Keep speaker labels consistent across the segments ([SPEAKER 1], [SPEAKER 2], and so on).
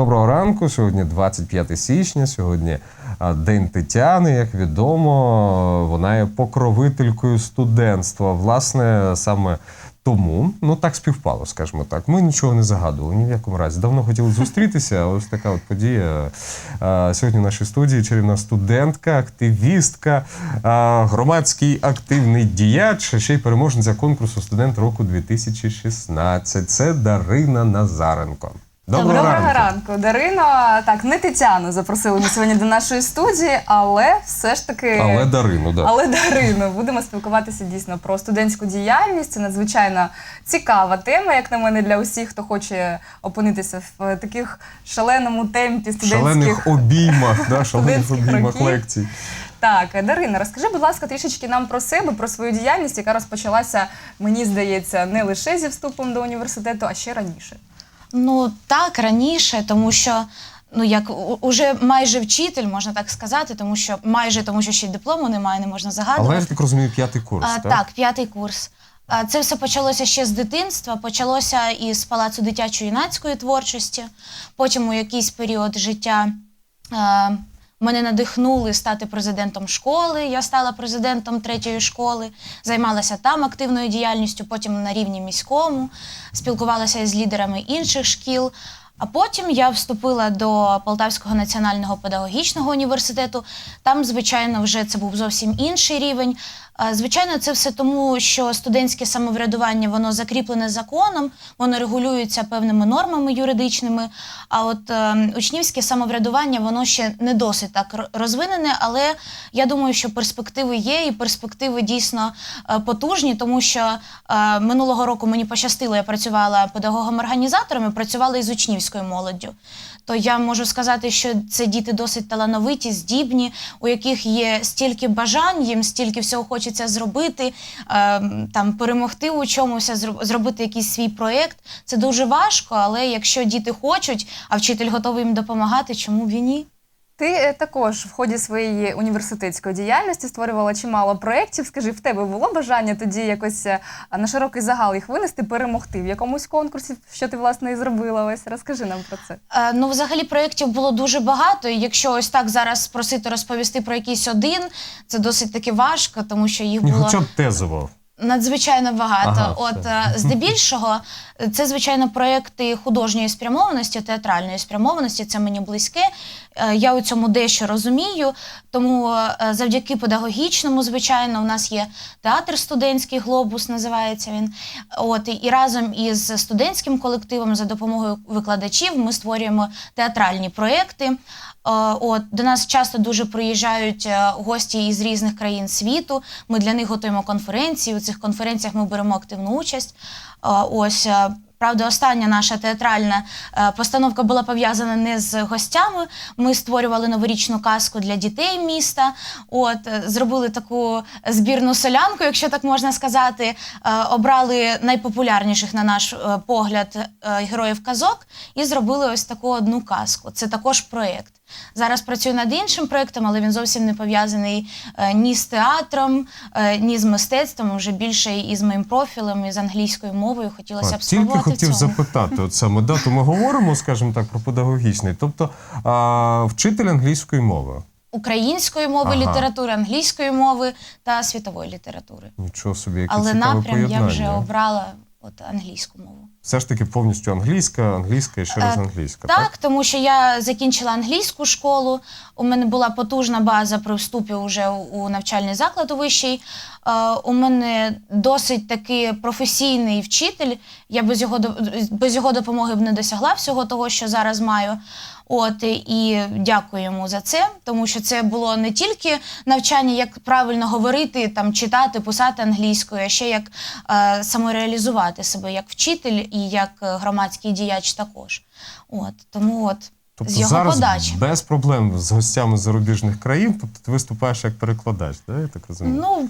[SPEAKER 1] Доброго ранку. Сьогодні 25 січня. Сьогодні День Тетяни. Як відомо, вона є покровителькою студентства. Власне, саме тому, ну так співпало, скажімо так. Ми нічого не загадували ні в якому разі. Давно хотіли зустрітися, але ось така от подія. Сьогодні в нашій студії чарівна студентка, активістка, громадський активний діяч, ще й переможниця конкурсу студент року 2016. Це Дарина Назаренко.
[SPEAKER 2] Доброго, ранку. Дарино. Так, не Тетяну запросили ми сьогодні до нашої студії, але все ж таки.
[SPEAKER 1] Але Дарину, да.
[SPEAKER 2] Але Дарино, будемо спілкуватися дійсно про студентську діяльність. Це надзвичайно цікава тема, як на мене, для усіх, хто хоче опинитися в таких шаленому темпі студентських.
[SPEAKER 1] шалених обіймах, да, шалених обіймах
[SPEAKER 2] років.
[SPEAKER 1] лекцій.
[SPEAKER 2] Так, Дарина, розкажи, будь ласка, трішечки нам про себе, про свою діяльність, яка розпочалася, мені здається, не лише зі вступом до університету, а ще раніше.
[SPEAKER 3] Ну так раніше, тому що ну як уже майже вчитель, можна так сказати, тому що майже тому, що ще й диплому немає, не можна загадувати.
[SPEAKER 1] Але я так розумію, п'ятий курс.
[SPEAKER 3] А, так, п'ятий курс. А, Це все почалося ще з дитинства. Почалося із палацу дитячо-юнацької творчості. Потім у якийсь період життя мене надихнули стати президентом школи. Я стала президентом третьої школи, займалася там активною діяльністю, потім на рівні міському, спілкувалася із лідерами інших шкіл. А потім я вступила до Полтавського національного педагогічного університету. Там, звичайно, вже це був зовсім інший рівень. Звичайно, це все тому, що студентське самоврядування воно закріплене законом, воно регулюється певними нормами юридичними. А от е, учнівське самоврядування воно ще не досить так розвинене, але я думаю, що перспективи є, і перспективи дійсно е, потужні, тому що е, минулого року мені пощастило, я працювала педагогом-організатором і працювала із учнівською молоддю. То я можу сказати, що це діти досить талановиті, здібні, у яких є стільки бажань, їм стільки всього хочеться зробити, е, там перемогти у чомусь, зро- зробити якийсь свій проєкт. Це дуже важко, але якщо діти хочуть, а вчитель готовий їм допомагати, чому б і ні?
[SPEAKER 2] Ти е, також в ході своєї університетської діяльності створювала чимало проєктів. Скажи, в тебе було бажання тоді якось е, на широкий загал їх винести, перемогти в якомусь конкурсі, що ти власне і зробила? Ось розкажи нам про це.
[SPEAKER 3] Е, Ну, взагалі, проєктів було дуже багато. І якщо ось так зараз просити розповісти про якийсь один, це досить таки важко, тому що їх було
[SPEAKER 1] хоча б тезово.
[SPEAKER 3] надзвичайно багато.
[SPEAKER 1] Ага,
[SPEAKER 3] От е, здебільшого, це звичайно проекти художньої спрямованості, театральної спрямованості. Це мені близьке. Е, Я у цьому дещо розумію. Тому е, завдяки педагогічному, звичайно, у нас є театр студентський глобус, називається він. От і- разом із студентським колективом за допомогою викладачів ми створюємо театральні проекти. Е, От до нас часто дуже приїжджають гості із різних країн світу. Ми для них готуємо конференції. У цих конференціях ми беремо активну участь. Е, Ось е, правда, остання наша театральна е, постановка була пов'язана не з гостями. Ми створювали новорічну казку для дітей міста. От зробили таку збірну солянку, якщо так можна сказати. Обрали найпопулярніших на наш погляд героїв казок і зробили ось таку одну казку. Це також проєкт. Зараз працюю над іншим проєктом, але він зовсім не пов'язаний е, ні з театром, е, ні з мистецтвом, вже більше із моїм профілем, і з англійською мовою. Хотілося
[SPEAKER 1] Так,
[SPEAKER 3] б
[SPEAKER 1] тільки
[SPEAKER 3] спробувати в
[SPEAKER 1] хотів
[SPEAKER 3] цьому.
[SPEAKER 1] запитати, от саме да, то ми говоримо, скажімо так, про педагогічний, тобто а, вчитель англійської мови.
[SPEAKER 3] Української мови,
[SPEAKER 1] Ага.
[SPEAKER 3] літератури, англійської мови та світової літератури.
[SPEAKER 1] Нічого собі, яке
[SPEAKER 3] Але напрям я вже обрала от англійську мову.
[SPEAKER 1] Все ж таки повністю англійська, англійська і ще раз англійська.
[SPEAKER 3] Так, тому що я закінчила англійську школу. У мене була потужна база при вступі вже у навчальний заклад у вищий. Е, у мене досить таки професійний вчитель. Я без його без його допомоги б не досягла всього того, що зараз маю. От і дякую йому за це, тому що це було не тільки навчання, як правильно говорити, там читати, писати англійською, а ще як е, самореалізувати себе як вчитель і як е, громадський діяч також. От тому, от
[SPEAKER 1] Тобто
[SPEAKER 3] з його
[SPEAKER 1] зараз
[SPEAKER 3] подачі.
[SPEAKER 1] без проблем з гостями зарубіжних країн, тобто ти виступаєш як перекладач, да, я так розумію?
[SPEAKER 3] Ну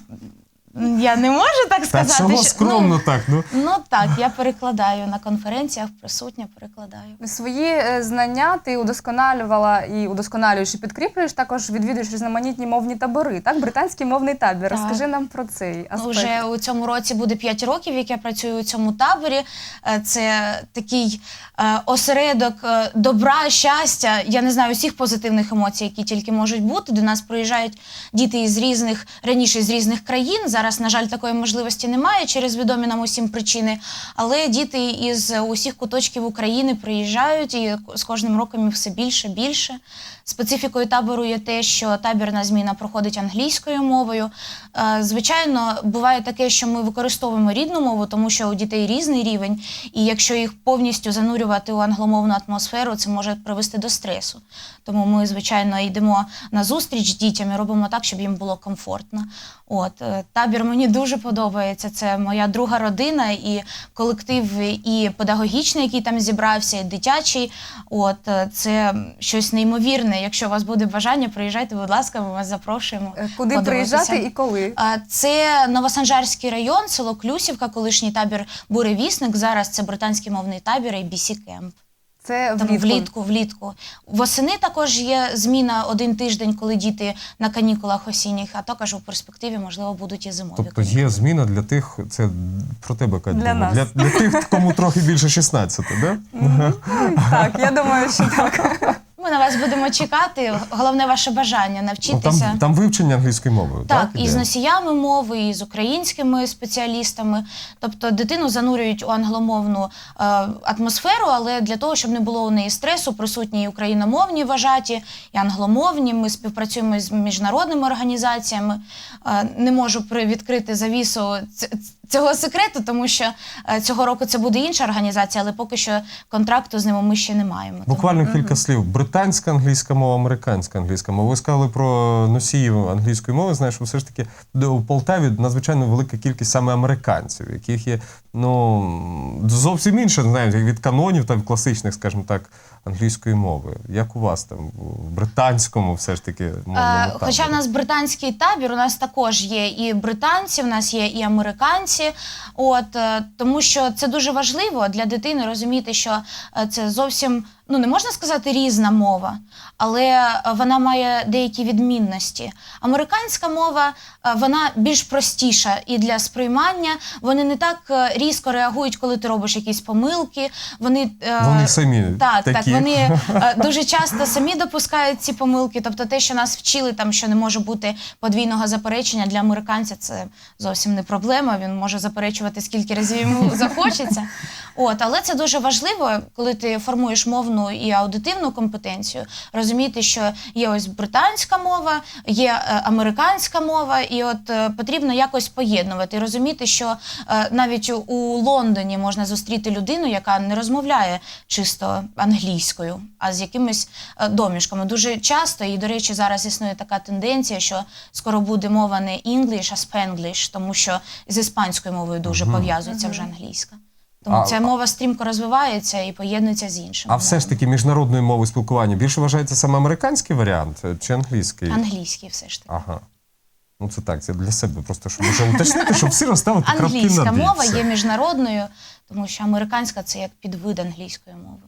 [SPEAKER 3] Я не можу так
[SPEAKER 1] Та
[SPEAKER 3] сказати.
[SPEAKER 1] чого
[SPEAKER 3] що-
[SPEAKER 1] скромно так? Ну
[SPEAKER 3] Ну, ну так, я перекладаю на конференціях, присутня перекладаю.
[SPEAKER 2] Свої е, знання ти удосконалювала і удосконалюєш і підкріплюєш, також відвідуєш різноманітні мовні табори. Так, британський мовний табір.
[SPEAKER 3] Так.
[SPEAKER 2] Розкажи нам про цей аспект.
[SPEAKER 3] Ну, Вже у цьому році буде 5 років, як я працюю у цьому таборі. Е, Це такий е, осередок е, добра, щастя. Я не знаю усіх позитивних емоцій, які тільки можуть бути. До нас приїжджають діти із різних раніше з різних країн. Зараз, на жаль, такої можливості немає через відомі нам усім причини. Але діти із усіх куточків України приїжджають і з кожним роком їх все більше більше. Специфікою табору є те, що табірна зміна проходить англійською мовою. Е, Звичайно, буває таке, що ми використовуємо рідну мову, тому що у дітей різний рівень, і якщо їх повністю занурювати у англомовну атмосферу, це може привести до стресу. Тому ми, звичайно, йдемо на зустріч дітям і робимо так, щоб їм було комфортно. От е, табір мені дуже подобається. Це моя друга родина, і колектив, і педагогічний, який там зібрався, і дитячий. От е, це щось неймовірне. Якщо у вас буде бажання, приїжджайте, будь ласка, ми вас запрошуємо.
[SPEAKER 2] Е, Куди приїжджати і коли?
[SPEAKER 3] Це Новосанжарський район, село Клюсівка, колишній табір Буревісник. Зараз це британський мовний табір ABC Camp.
[SPEAKER 2] Це
[SPEAKER 3] Тому
[SPEAKER 2] влітку.
[SPEAKER 3] влітку, влітку. Восени також є зміна один тиждень, коли діти на канікулах осінніх, а також у перспективі, можливо, будуть і зимові.
[SPEAKER 1] тобто
[SPEAKER 3] канікули.
[SPEAKER 1] є зміна для тих, це про тебе Кать,
[SPEAKER 2] Для нас.
[SPEAKER 1] для, для тих, кому трохи більше 16, да?
[SPEAKER 2] Так, я думаю, що так.
[SPEAKER 3] Ми на вас будемо чекати. Головне ваше бажання
[SPEAKER 1] Ну,
[SPEAKER 3] навчитися.
[SPEAKER 1] там, там вивчення англійської мови.
[SPEAKER 3] Так,
[SPEAKER 1] так
[SPEAKER 3] і з носіями мови, і з українськими спеціалістами. Тобто дитину занурюють у англомовну е, атмосферу, але для того, щоб не було у неї стресу, присутні і україномовні вважаті, і англомовні. Ми співпрацюємо з міжнародними організаціями. Е, не можу привідкрити завісу ц- цього секрету, тому що е, цього року це буде інша організація, але поки що контракту з ними ми ще не маємо. Тому-
[SPEAKER 1] Буквально кілька слів. Британська англійська мова, американська англійська мова. Ви сказали про носіїв англійської мови. Знаєш, все ж таки у Полтаві надзвичайно велика кількість саме американців, яких є ну зовсім інше, знаєте, від канонів та класичних, скажімо так, англійської мови. Як у вас там в британському, все ж таки мовному
[SPEAKER 3] Е, Хоча в нас британський табір, у нас також є і британці, в нас є і американці. От е, тому що це дуже важливо для дитини розуміти, що е, це зовсім ну не можна сказати різна мова, але е, вона має деякі відмінності. Американська мова е, вона більш простіша і для сприймання. Вони не так е, різко реагують, коли ти робиш якісь помилки. Вони,
[SPEAKER 1] Вони самі
[SPEAKER 3] так,
[SPEAKER 1] такі.
[SPEAKER 3] так. Вони дуже часто самі допускають ці помилки. Тобто, те, що нас вчили, там що не може бути подвійного заперечення для американця, це зовсім не проблема. Він може заперечувати скільки разів йому захочеться. От, але це дуже важливо, коли ти формуєш мовну і аудитивну компетенцію, розуміти, що є ось британська мова, є е, американська мова, і от е, потрібно якось поєднувати, розуміти, що е, навіть у- Лондоні можна зустріти людину, яка не розмовляє чисто англійською, а з якимись домішками. Дуже часто, і до речі, зараз існує така тенденція, що скоро буде мова не English, а Spanglish, тому що з іспанською мовою дуже
[SPEAKER 1] Мгм.
[SPEAKER 3] пов'язується вже англійська. Тому
[SPEAKER 1] А-
[SPEAKER 3] ця мова стрімко розвивається і поєднується з іншими.
[SPEAKER 1] А все ж таки міжнародною мовою спілкування більше вважається саме американський варіант чи англійський?
[SPEAKER 3] англійський все ж таки.
[SPEAKER 1] Ага. Ну це так, це для себе просто щоб вже уточнити, щоб всі розставити крапки
[SPEAKER 3] Англійська
[SPEAKER 1] над «і».
[SPEAKER 3] мова є міжнародною, тому що американська це як підвид англійської мови.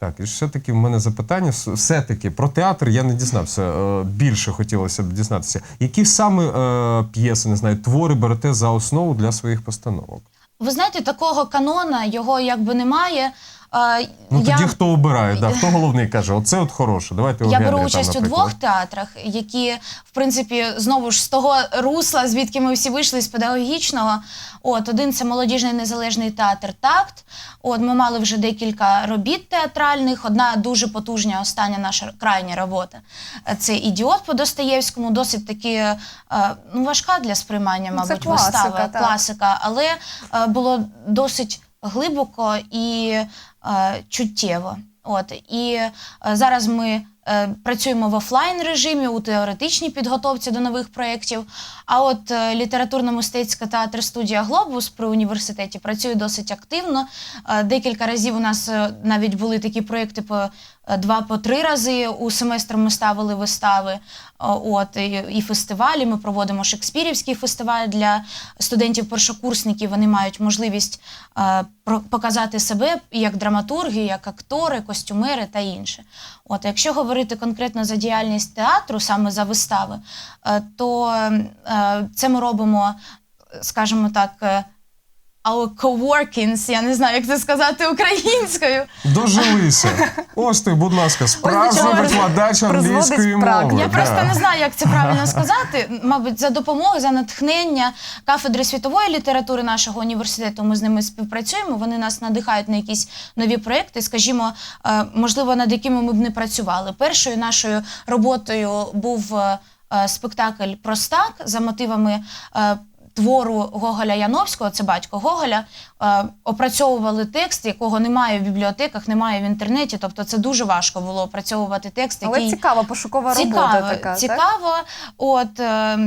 [SPEAKER 1] Так, і все-таки в мене запитання. Все-таки про театр я не дізнався. е, Більше хотілося б дізнатися. Які саме е, п'єси, не знаю, твори берете за основу для своїх постановок?
[SPEAKER 3] Ви знаєте, такого канона його якби немає.
[SPEAKER 1] Ну
[SPEAKER 3] я-
[SPEAKER 1] тоді хто обирає? Да? Хто головний каже, оце от хороше. Давайте
[SPEAKER 3] Я беру
[SPEAKER 1] там,
[SPEAKER 3] участь у двох театрах, які, в принципі, знову ж з того русла, звідки ми всі вийшли з педагогічного. От один це молодіжний незалежний театр Такт. От ми мали вже декілька робіт театральних. Одна дуже потужна, остання наша крайня робота. Це ідіот по Достоєвському, досить таки е, ну, важка для сприймання,
[SPEAKER 2] Ну, це
[SPEAKER 3] мабуть,
[SPEAKER 2] класика,
[SPEAKER 3] вистава,
[SPEAKER 2] так.
[SPEAKER 3] класика, але е, було досить глибоко і е, чуттєво. От і е, зараз ми е, працюємо в офлайн режимі у теоретичній підготовці до нових проєктів. А от е, літературно-мистецька театр студія Глобус при університеті працює досить активно. Е, Декілька разів у нас е, навіть були такі проєкти по два по три рази у семестр ми ставили вистави. От і, фестивалі. Ми проводимо Шекспірівський фестиваль для студентів-першокурсників. Вони мають можливість е, про- показати себе як драматурги, як актори, костюмери та інше. От, якщо говорити конкретно за діяльність театру, саме за вистави, е, то е, це ми робимо, скажімо так. Е, Our coworkings, я не знаю, як це сказати українською.
[SPEAKER 1] Дожилися. Ось ти, будь ласка, справжній викладач англійської мови.
[SPEAKER 3] Я просто не знаю, як це правильно сказати. Мабуть, за допомогою, за натхнення кафедри світової літератури нашого університету. Ми з ними співпрацюємо. Вони нас надихають на якісь нові проекти, скажімо, е, можливо, над якими ми б не працювали. Першою нашою роботою був е, е, спектакль Простак за мотивами. Твору Гоголя Яновського, це батько Гоголя, е, опрацьовували текст, якого немає в бібліотеках, немає в інтернеті. Тобто це дуже важко було опрацьовувати текст,
[SPEAKER 2] Але
[SPEAKER 3] який
[SPEAKER 2] цікава пошукова робота
[SPEAKER 3] цікаво,
[SPEAKER 2] така. Так?
[SPEAKER 3] От е,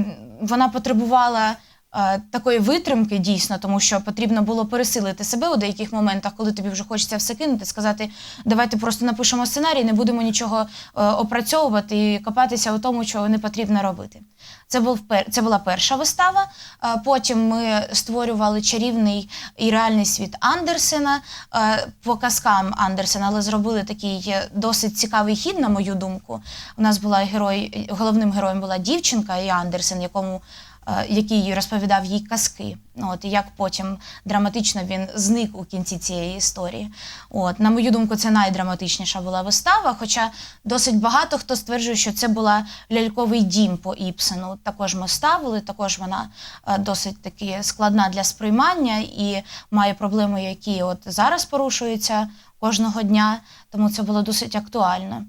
[SPEAKER 3] вона потребувала. е, Такої витримки дійсно, тому що потрібно було пересилити себе у деяких моментах, коли тобі вже хочеться все кинути, сказати, давайте просто напишемо сценарій, не будемо нічого опрацьовувати і копатися у тому, чого не потрібно робити. Це був це була перша вистава. Е, Потім ми створювали чарівний і реальний світ Андерсена е, по казкам Андерсена, але зробили такий е, досить цікавий хід, на мою думку. У нас була герой, головним героєм була дівчинка і Андерсен, якому який розповідав їй казки. От і як потім драматично він зник у кінці цієї історії. От на мою думку, це найдраматичніша була вистава. Хоча досить багато хто стверджує, що це була ляльковий дім по Іпсену. Також ми ставили, також вона е, досить таки складна для сприймання і має проблеми, які от зараз порушуються кожного дня. Тому це було досить актуально.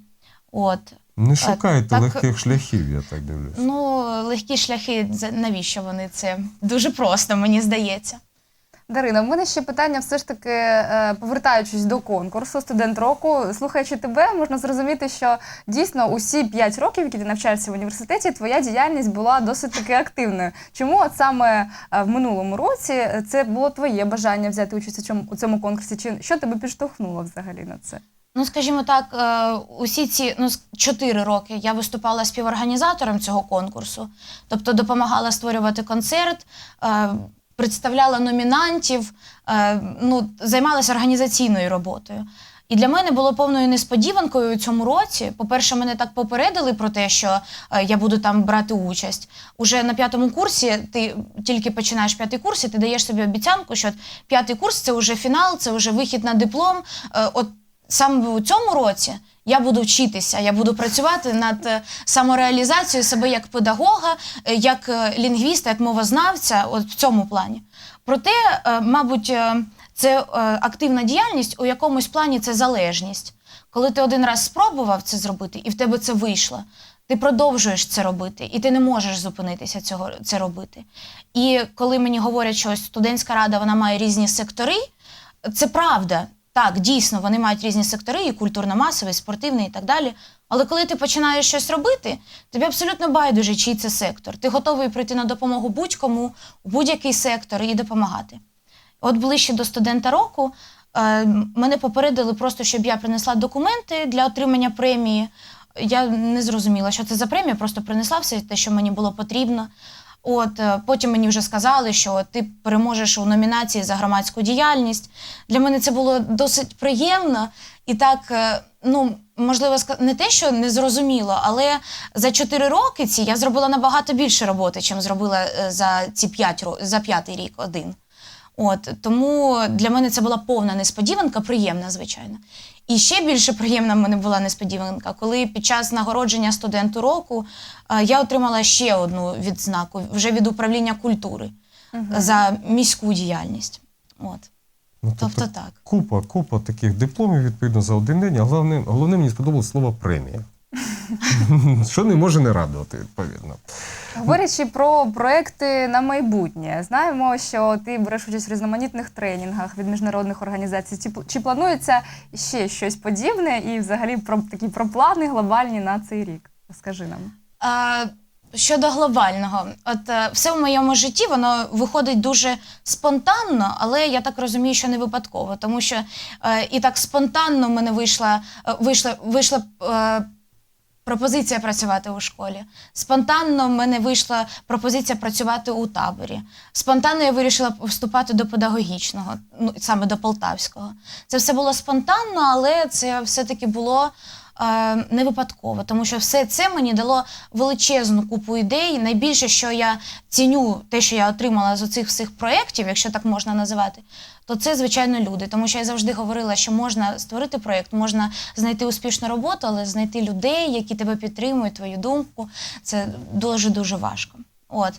[SPEAKER 3] От
[SPEAKER 1] Не шукайте
[SPEAKER 3] так-
[SPEAKER 1] легких шляхів, я так дивлюсь.
[SPEAKER 3] Ну, легкі шляхи, навіщо вони це? Дуже просто, мені здається.
[SPEAKER 2] Дарина, в мене ще питання, все ж таки, е, повертаючись до конкурсу студент року, слухаючи тебе, можна зрозуміти, що дійсно усі 5 років, які ти навчаєшся в університеті, твоя діяльність була досить таки активною. Чому от саме е, в минулому році е, це було твоє бажання взяти участь у цьому у цьому конкурсі? Чи що тебе підштовхнуло взагалі на це?
[SPEAKER 3] Ну, скажімо так, е, усі ці ну, с- чотири роки я виступала співорганізатором цього конкурсу, тобто допомагала створювати концерт, е, представляла номінантів, е, ну, займалася організаційною роботою. І для мене було повною несподіванкою у цьому році. По-перше, мене так попередили про те, що я буду там брати участь. Уже на п'ятому курсі ти тільки починаєш п'ятий курс, і ти даєш собі обіцянку, що п'ятий курс це вже фінал, це вже вихід на диплом. От саме у цьому році я буду вчитися, я буду працювати над е, самореалізацією себе як педагога, е, як е, лінгвіста, як мовознавця, от в цьому плані. Проте, мабуть, це активна діяльність, у якомусь плані це залежність. Коли ти один раз спробував це зробити, і в тебе це вийшло, ти продовжуєш це робити, і ти не можеш зупинитися цього це робити. І коли мені говорять, що студентська рада вона має різні сектори, це правда. Так, дійсно, вони мають різні сектори, і культурно-масовий, і спортивний і так далі. Але коли ти починаєш щось робити, тобі абсолютно байдуже, чий це сектор. Ти готовий прийти на допомогу будь-кому у будь-який сектор і допомагати. От ближче до студента року е, мене попередили просто, щоб я принесла документи для отримання премії. Я не зрозуміла, що це за премія, просто принесла все те, що мені було потрібно. От е, потім мені вже сказали, що ти переможеш у номінації за громадську діяльність. Для мене це було досить приємно і так, е, ну можливо, не те, що не зрозуміло, але за чотири роки ці я зробила набагато більше роботи, чим зробила е, за ці п'ять за п'ятий рік один. От тому для мене це була повна несподіванка, приємна, звичайно. І ще більше приємна в мене була несподіванка, коли під час нагородження студенту року е, я отримала ще одну відзнаку вже від управління культури за міську діяльність. От.
[SPEAKER 1] Ну,
[SPEAKER 3] Тобто так.
[SPEAKER 1] Купа, купа таких дипломів, відповідно, за один день, а головне, головне мені сподобалось слово премія. Що не може не радувати, відповідно.
[SPEAKER 2] Говорячи про проекти на майбутнє, знаємо, що ти береш участь в різноманітних тренінгах від міжнародних організацій. Чи, чи планується ще щось подібне і взагалі про такі про плани глобальні на цей рік? Розкажи нам.
[SPEAKER 3] Е, Щодо глобального, от е, все в моєму житті воно виходить дуже спонтанно, але я так розумію, що не випадково, тому що е, і так спонтанно в мене вийшла, е, вийшла, вийшла е, пропозиція працювати у школі. Спонтанно в мене вийшла пропозиція працювати у таборі. Спонтанно я вирішила вступати до педагогічного, ну саме до полтавського. Це все було спонтанно, але це все-таки було е, не випадково, тому що все це мені дало величезну купу ідей. Найбільше, що я ціню, те, що я отримала з оцих всіх проєктів, якщо так можна називати, то це звичайно люди. Тому що я завжди говорила, що можна створити проєкт, можна знайти успішну роботу, але знайти людей, які тебе підтримують, твою думку, це дуже дуже важко. От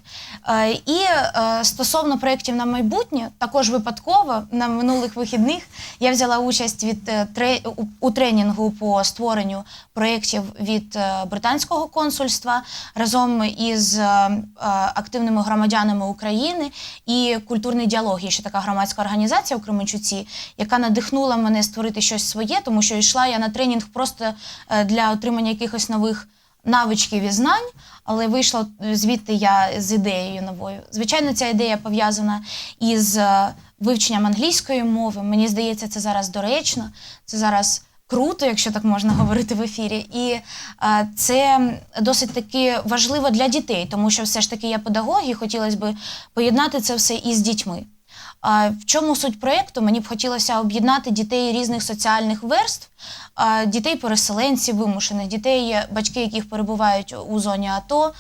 [SPEAKER 3] е, і е, стосовно проєктів на майбутнє, також випадково на минулих вихідних я взяла участь від е, у, тренінгу по створенню проєктів від британського консульства разом із активними громадянами України і культурний діалог. Є ще така громадська організація у Кременчуці, яка надихнула мене створити щось своє, тому що йшла я на тренінг просто для отримання якихось нових навичків і знань, але вийшла звідти я з ідеєю новою. Звичайно, ця ідея пов'язана із е, вивченням англійської мови. Мені здається, це зараз доречно, це зараз круто, якщо так можна говорити в ефірі. І е, це досить таки важливо для дітей, тому що все ж таки я педагог і хотілося б поєднати це все із дітьми. В чому суть проєкту? Мені б хотілося об'єднати дітей різних соціальних верств, дітей-переселенців вимушених, дітей, батьки яких перебувають у зоні АТО,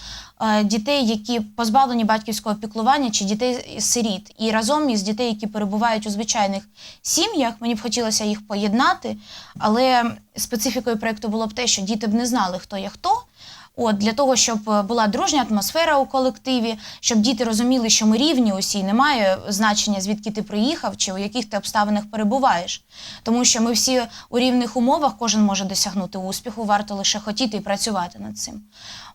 [SPEAKER 3] дітей, які позбавлені батьківського піклування, чи дітей-сиріт. І разом із дітей, які перебувають у звичайних сім'ях, мені б хотілося їх поєднати, але специфікою проєкту було б те, що діти б не знали, хто є хто. От для того, щоб е, була дружня атмосфера у колективі, щоб діти розуміли, що ми рівні усі, немає значення, звідки ти приїхав чи у яких ти обставинах перебуваєш. Тому що ми всі у рівних умовах, кожен може досягнути успіху, варто лише хотіти і працювати над цим.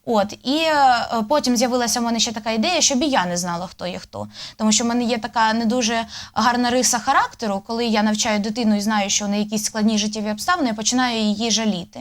[SPEAKER 3] От і е, потім з'явилася в мене ще така ідея, щоб і я не знала, хто є хто. Тому що в мене є така не дуже гарна риса характеру, коли я навчаю дитину і знаю, що в неї якісь складні життєві обставини, я починаю її жаліти.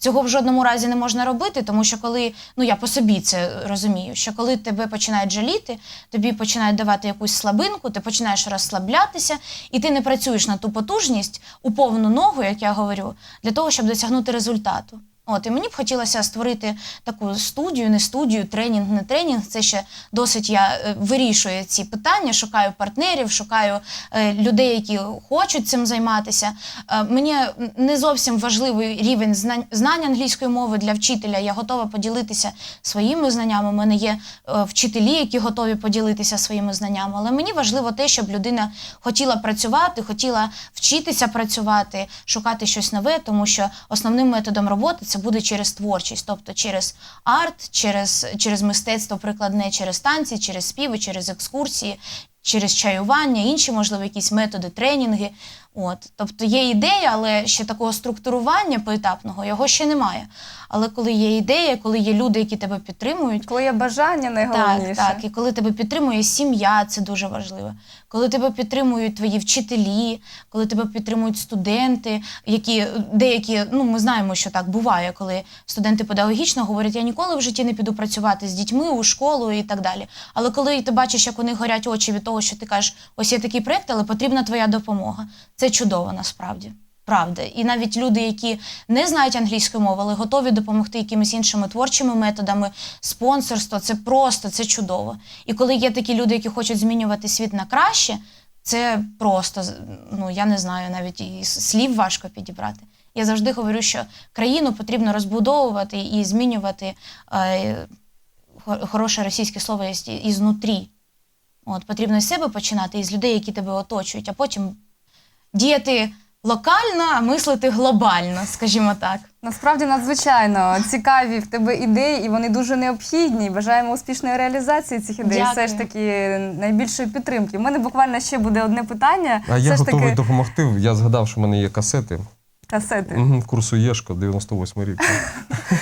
[SPEAKER 3] Цього в жодному разі не можна робити, тому що коли ну я по собі це розумію, що коли тебе починають жаліти, тобі починають давати якусь слабинку, ти починаєш розслаблятися, і ти не працюєш на ту потужність у повну ногу, як я говорю, для того, щоб досягнути результату. От і мені б хотілося створити таку студію, не студію, тренінг, не тренінг. Це ще досить я е, вирішую ці питання, шукаю партнерів, шукаю е, людей, які хочуть цим займатися. Е, мені не зовсім важливий рівень знань, знань англійської мови для вчителя. Я готова поділитися своїми знаннями. У мене є вчителі, які готові поділитися своїми знаннями. Але мені важливо те, щоб людина хотіла працювати, хотіла вчитися працювати, шукати щось нове, тому що основним методом роботи це буде через творчість, тобто через арт, через, через мистецтво прикладне, через танці, через співи, через екскурсії, через чаювання, інші, можливо, якісь методи, тренінги. От. Тобто є ідея, але ще такого структурування поетапного його ще немає. Але коли є ідея, коли є люди, які тебе підтримують,
[SPEAKER 2] Коли є бажання, найголовніше.
[SPEAKER 3] так, так. І коли тебе підтримує сім'я, це дуже важливо. Коли тебе підтримують твої вчителі, коли тебе підтримують студенти, які деякі, ну ми знаємо, що так буває, коли студенти педагогічно говорять, я ніколи в житті не піду працювати з дітьми у школу і так далі. Але коли ти бачиш, як у них горять очі від того, що ти кажеш, ось є такий проєкт, але потрібна твоя допомога. Це чудово насправді. Правда, і навіть люди, які не знають англійської мови, але готові допомогти якимись іншими творчими методами, спонсорство, це просто це чудово. І коли є такі люди, які хочуть змінювати світ на краще, це просто ну я не знаю, навіть і слів важко підібрати. Я завжди говорю, що країну потрібно розбудовувати і змінювати е, хороше російське слово ізнутрі. От потрібно з себе починати, із людей, які тебе оточують, а потім діяти локально, а мислити глобально, скажімо так.
[SPEAKER 2] Насправді надзвичайно цікаві в тебе ідеї, і вони дуже необхідні. Бажаємо успішної реалізації цих ідей.
[SPEAKER 3] Дякую.
[SPEAKER 2] Все ж таки найбільшої підтримки. У мене буквально ще буде одне питання.
[SPEAKER 1] А я
[SPEAKER 2] Все
[SPEAKER 1] готовий
[SPEAKER 2] таки,
[SPEAKER 1] допомогти. Я згадав, що в мене є касети.
[SPEAKER 2] Касети.
[SPEAKER 1] Мгм, Курсу Єшко, 98 рік.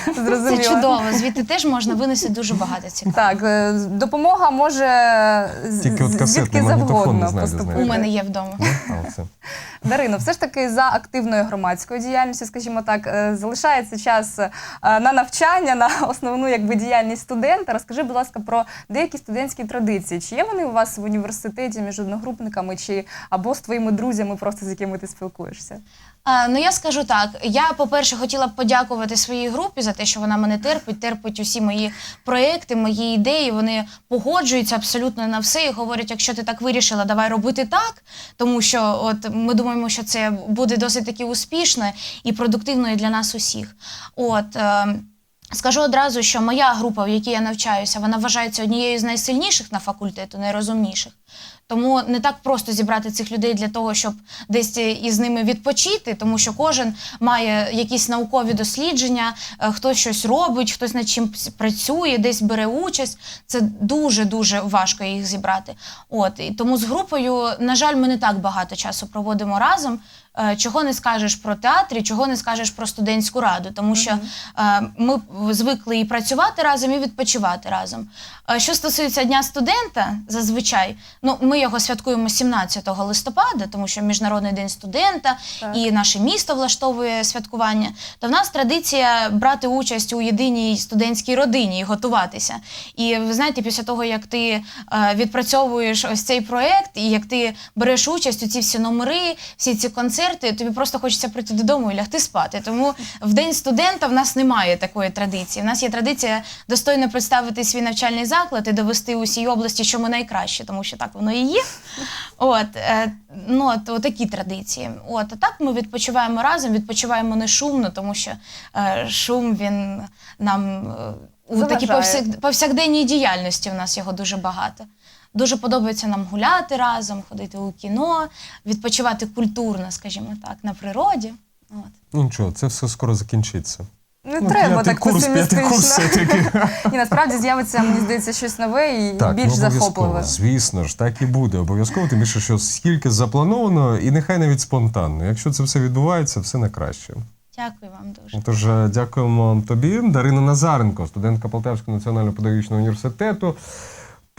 [SPEAKER 2] Зрозуміло.
[SPEAKER 3] Це чудово. Звідти теж можна винести дуже багато цікавого.
[SPEAKER 2] Так, е, допомога може з-
[SPEAKER 1] Тільки от
[SPEAKER 2] з-
[SPEAKER 1] касетний
[SPEAKER 2] звідки
[SPEAKER 1] магнітофон не
[SPEAKER 2] завгодно
[SPEAKER 1] знайде,
[SPEAKER 2] поступити.
[SPEAKER 1] знаєте.
[SPEAKER 3] У мене є вдома.
[SPEAKER 1] Ну, а.
[SPEAKER 2] Дарино, все ж таки за активною громадською діяльністю, скажімо так, е, залишається час е, на навчання, на основну якби діяльність студента. Розкажи, будь ласка, про деякі студентські традиції. Чи є вони у вас в університеті між одногрупниками, чи або з твоїми друзями, просто з якими ти спілкуєшся?
[SPEAKER 3] Ну я скажу так. Я, по-перше, хотіла б подякувати своїй групі за те, що вона мене терпить, терпить усі мої проекти, мої ідеї. Вони погоджуються абсолютно на все і говорять, якщо ти так вирішила, давай робити так. Тому що от ми думаємо, що це буде досить таки успішно і продуктивно і для нас усіх. От. Е, Скажу одразу, що моя група, в якій я навчаюся, вона вважається однією з найсильніших на факультету, найрозумніших. Тому не так просто зібрати цих людей для того, щоб десь із ними відпочити, тому що кожен має якісь наукові дослідження, е, хтось щось робить, хтось над чим працює, десь бере участь. Це дуже дуже важко їх зібрати. От і тому з групою, на жаль, ми не так багато часу проводимо разом. Е, Чого не скажеш про театр, чого не скажеш про студентську раду, тому що е, ми звикли і працювати разом, і відпочивати разом. Е, Що стосується Дня студента, зазвичай, ну ми його святкуємо 17 листопада, тому що Міжнародний день студента
[SPEAKER 2] Так.
[SPEAKER 3] і наше місто влаштовує святкування. То в нас традиція брати участь у єдиній студентській родині і готуватися. І ви знаєте, після того як ти е, відпрацьовуєш ось цей проект, і як ти береш участь у ці всі номери, всі ці концерти, тобі просто хочеться прийти додому і лягти спати. Тому в день студента в нас немає такої традиції. В нас є традиція достойно представити свій навчальний заклад і довести усій області, що ми найкраще, тому що так воно і є. От, е, ну, от, от такі традиції. От, а так ми відпочиваємо разом, відпочиваємо не шумно, тому що е, шум він нам е, у такій повсяк, повсякденній діяльності в нас його дуже багато. Дуже подобається нам гуляти разом, ходити у кіно, відпочивати культурно, скажімо так, на природі. От.
[SPEAKER 1] Ну нічого, це все скоро закінчиться.
[SPEAKER 2] Не
[SPEAKER 1] Ну,
[SPEAKER 2] треба так песимістично. Ні, насправді з'явиться, мені здається, щось нове і
[SPEAKER 1] Так,
[SPEAKER 2] більш
[SPEAKER 1] ну,
[SPEAKER 2] захопливе.
[SPEAKER 1] Звісно ж, так і буде. Обов'язково, тим більше, що скільки заплановано, і нехай навіть спонтанно. Якщо це все відбувається, все на краще.
[SPEAKER 3] Дякую вам дуже.
[SPEAKER 1] Тож е, дякуємо тобі, Дарина Назаренко, студентка Полтавського національного педагогічного університету.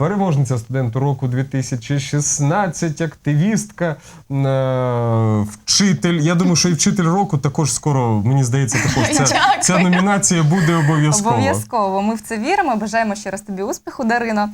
[SPEAKER 1] Переможниця студенту року 2016, активістка, е, вчитель. Я думаю, що і вчитель року також скоро, мені здається, також ця, ця номінація буде обов'язково.
[SPEAKER 2] Обов'язково. Ми в це віримо. Бажаємо ще раз тобі успіху, Дарино.